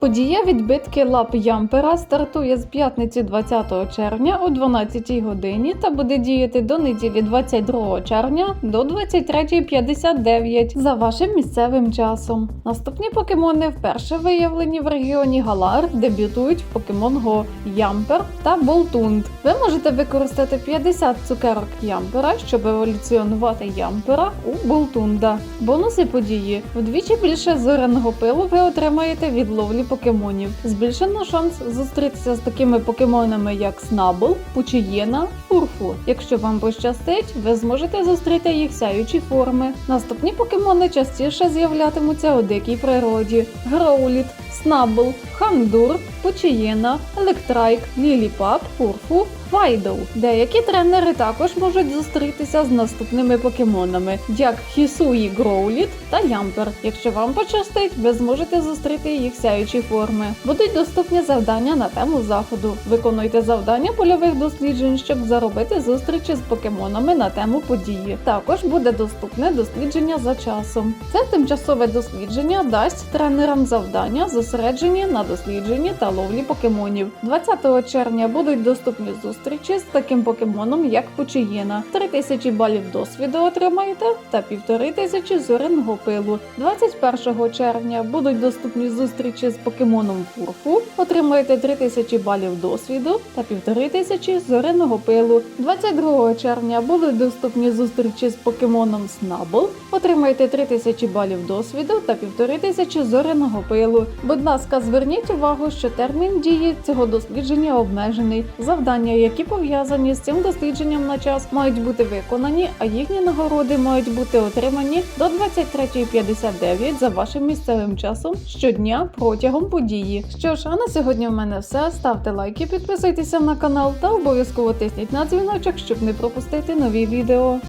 Подія відбитки лап Ямпера стартує з п'ятниці 20 червня о 12 годині та буде діяти до неділі 22 червня до 23.59 за вашим місцевим часом. Наступні покемони вперше виявлені в регіоні Галар, дебютують в Pokemon Go Ямпер та Болтунд. Ви можете використати 50 цукерок Ямпера, щоб еволюціонувати Ямпера у Болтунда. Бонуси події вдвічі більше зоряного пилу ви отримаєте від ловлі покемонів. Збільшено шанс зустрітися з такими покемонами, як Снабл, Пучієна, Фурфу. Якщо вам пощастить, ви зможете зустріти їх сяючі форми. Наступні покемони частіше з'являтимуться у дикій природі: Гроуліт, Снабл, Хандур, Пучієна, Електрайк, Ліліпап, Фурфу. Вайдоу. Деякі тренери також можуть зустрітися з наступними покемонами, як Хісуї Гроуліт та Ямпер. Якщо вам пощастить, ви зможете зустріти їх сяючі форми. Будуть доступні завдання на тему заходу. Виконуйте завдання польових досліджень, щоб заробити зустрічі з покемонами на тему події. Також буде доступне дослідження за часом. Це тимчасове дослідження дасть тренерам завдання, зосереджені на дослідженні та ловлі покемонів. 20 червня будуть доступні зустрічі з таким покемоном, як Пучієна. 3000 балів досвіду отримаєте та 1500 зоряного пилу. 21 червня будуть доступні зустрічі з покемоном Фурфу. Отримаєте 3000 балів досвіду та 1500 зоряного пилу. 22 червня будуть доступні зустрічі з покемоном Снабл. Отримаєте 3000 балів досвіду та 1500 зоряного пилу. Будь ласка, зверніть увагу, що термін дії цього дослідження обмежений. Завдання, які пов'язані з цим дослідженням на час, мають бути виконані, а їхні нагороди мають бути отримані до 23.59 за вашим місцевим часом щодня протягом події. Що ж, а на сьогодні в мене все. Ставте лайки, підписуйтеся на канал та обов'язково тисніть на дзвіночок, щоб не пропустити нові відео.